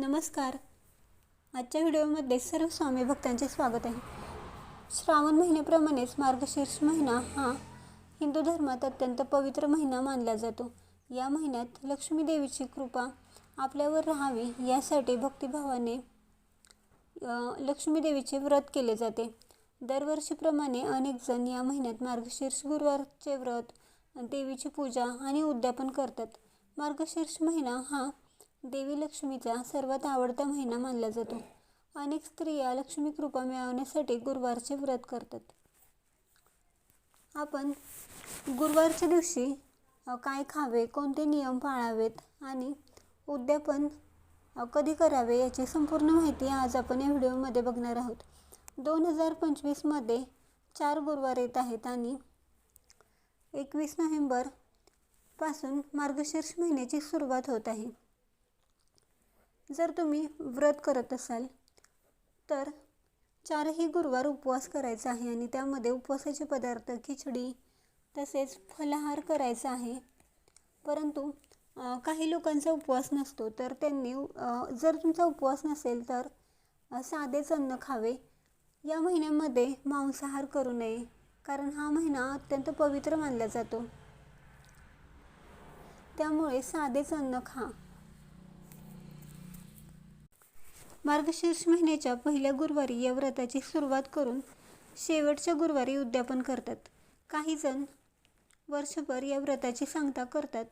नमस्कार. आजच्या व्हिडिओमध्ये सर्व स्वामी भक्तांचे स्वागत आहे. श्रावण महिन्याप्रमाणेच मार्गशीर्ष महिना हा हिंदू धर्मात अत्यंत पवित्र महिना मानला जातो. या महिन्यात लक्ष्मी देवीची कृपा आपल्यावर राहावी यासाठी भक्तिभावाने लक्ष्मी देवीचे व्रत केले जाते. दरवर्षीप्रमाणे अनेक जण या महिन्यात मार्गशीर्ष गुरुवारचे व्रत देवीची पूजा आणि उद्यापन करतात. मार्गशीर्ष महिना हा देवी लक्ष्मीचा सर्वात आवडता महिना मानला जातो. अनेक स्त्रिया लक्ष्मी कृपा मिळवण्यासाठी गुरुवारचे व्रत करतात. आपण गुरुवारच्या दिवशी काय खावे कोणते नियम पाळावेत आणि उद्यापन कधी करावे याची संपूर्ण माहिती आज आपण या व्हिडिओमध्ये बघणार आहोत. दोन हजार पंचवीसमध्ये चार गुरुवार येत आहेत आणि एकवीस नोव्हेंबरपासून मार्गशीर्ष महिन्याची सुरुवात होत आहे. जर तुम्ही व्रत करत असाल तर चारही गुरुवार उपवास करायचा आहे आणि त्यामध्ये उपवासाचे पदार्थ खिचडी तसेच फलाहार करायचा आहे. परंतु काही लोकांचा उपवास नसतो तर त्यांनी जर तुमचा उपवास नसेल तर साधेच अन्न खावे. या महिन्यामध्ये मांसाहार करू नये कारण हा महिना अत्यंत पवित्र मानला जातो. त्यामुळे साधेच अन्न खा. मार्गशीर्ष महिन्याच्या पहिल्या गुरुवारी या व्रताची सुरुवात करून शेवटच्या गुरुवारी उद्यापन करतात. काही जण वर्षभर या व्रताची सांगता करतात.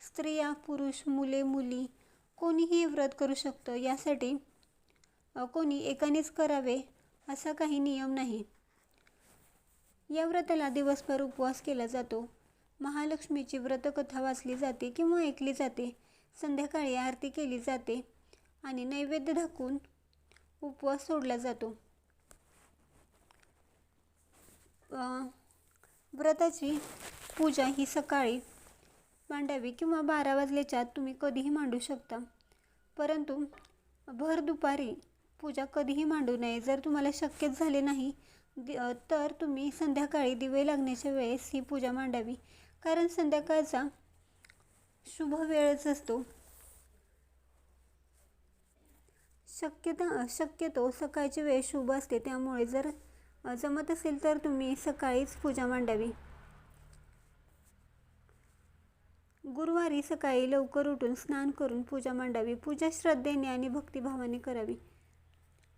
स्त्रिया पुरुष मुले मुली कोणीही व्रत करू शकतं. यासाठी कोणी एकानेच करावे असा काही नियम नाही. या व्रताला दिवसभर उपवास केला जातो. महालक्ष्मीची व्रतकथा वाचली जाते किंवा ऐकली जाते. संध्याकाळी आरती केली जाते. आणि नैवेद्य दाखवून उपवास सोडला जातो. व्रताची पूजा ही सकाळी मांडावी किंवा बारा वाजल्याच्या तुम्ही कधीही मांडू शकता. परंतु भर दुपारी पूजा कधीही मांडू नये. जर तुम्हाला शक्यच झाले नाही दि तर तुम्ही संध्याकाळी दिवे लागण्याच्या वेळेस ही पूजा मांडावी. कारण संध्याकाळचा शुभ वेळच असतो. शक्यता शक्यतो सकाळची वेळ शुभ असते. त्यामुळे जर जमत असेल तर तुम्ही सकाळीच पूजा मांडावी. गुरुवारी सकाळी लवकर उठून स्नान करून पूजा मांडावी. पूजा श्रद्धेने आणि भक्तिभावाने करावी.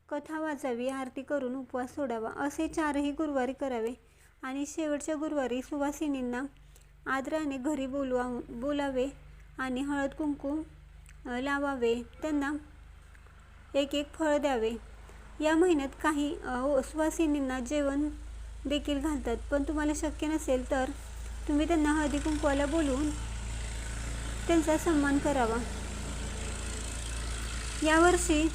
कथा वाचावी आरती करून उपवास सोडावा. असे चारही गुरुवारी करावे. आणि शेवटच्या गुरुवारी सुवासिनींना आदराने घरी बोलवा बोलावे आणि हळद कुंकू लावावे. त्यांना एक एक फळ द्यावे. या महिन्यात काही सुवासिनींना जेवण देखील घालतात. पण तुम्हाला शक्य नसेल तर तुम्ही त्यांना हळदी कुंकवाला बोलवून त्यांचा सन्मान करावा. यावर्षी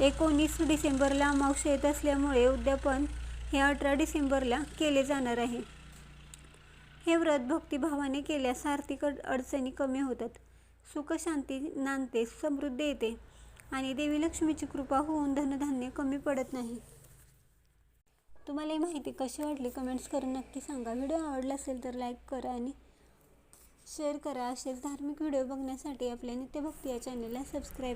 एकोणीस डिसेंबरला अमावस्या येत असल्यामुळे उद्यापन हे अठरा डिसेंबरला केले जाणार आहे. हे व्रत भक्तिभावाने केल्यास आर्थिक अडचणी कमी होतात. सुखशांती नांदते समृद्धी येते. आणि देवी लक्ष्मीची कृपा होऊन धनधान्य कमी पडत नाही. तुम्हाला ही माहिती कशी वाटली कमेंट्स करून नक्की सांगा. व्हिडिओ आवडला असेल तर लाईक करा आणि शेअर करा. असेच धार्मिक व्हिडिओ बघण्यासाठी आपल्या नित्यभक्ती या चॅनलला सबस्क्राईब